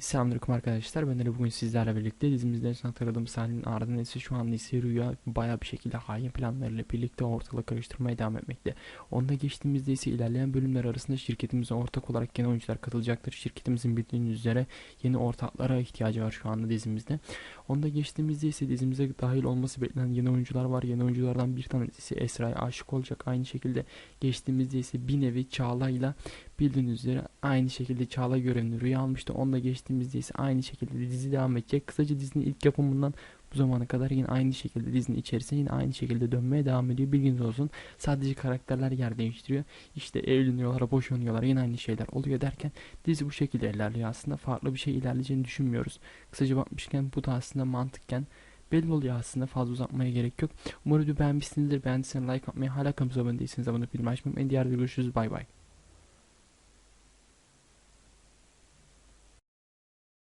Selamünaleyküm arkadaşlar. Ben de bugün sizlerle birlikte dizimizde son hatırladığım sahnenin ardından ise şu anda ise Rüya bayağı bir şekilde hain planlarıyla birlikte ortalığı karıştırmaya devam etmekte. Onda geçtiğimizde ise ilerleyen bölümler arasında şirketimize ortak olarak yeni oyuncular katılacaktır. Şirketimizin bildiğiniz üzere yeni ortaklara ihtiyacı var şu anda dizimizde. Onda geçtiğimizde ise dizimize dahil olması beklenen yeni oyuncular var. Yeni oyunculardan bir tanesi Esra'ya aşık olacak. Aynı şekilde geçtiğimizde ise bir nevi Çağla'yla bildiğiniz üzere aynı şekilde Çağla görevini Rüya almıştı. Onda geçtiğimizde ise aynı şekilde dizi devam edecek. Kısaca dizinin ilk yapımından bu zamana kadar yine aynı şekilde dizinin içerisinde yine aynı şekilde dönmeye devam ediyor. Bilginiz olsun. Sadece karakterler yer değiştiriyor. İşte evleniyorlar, boşanıyorlar. Yine aynı şeyler oluyor derken dizi bu şekilde ilerliyor aslında. Farklı bir şey ilerleyeceğini düşünmüyoruz. Kısaca bakmışken bu da aslında mantıkken belli oluyor aslında fazla uzatmaya gerek yok. Umarım beğenmişsinizdir. Beğendiyseniz like atmayı hala kanalımıza abone değilseniz abone olmayı unutmayın. Diğer videoda görüşürüz. Bay bay.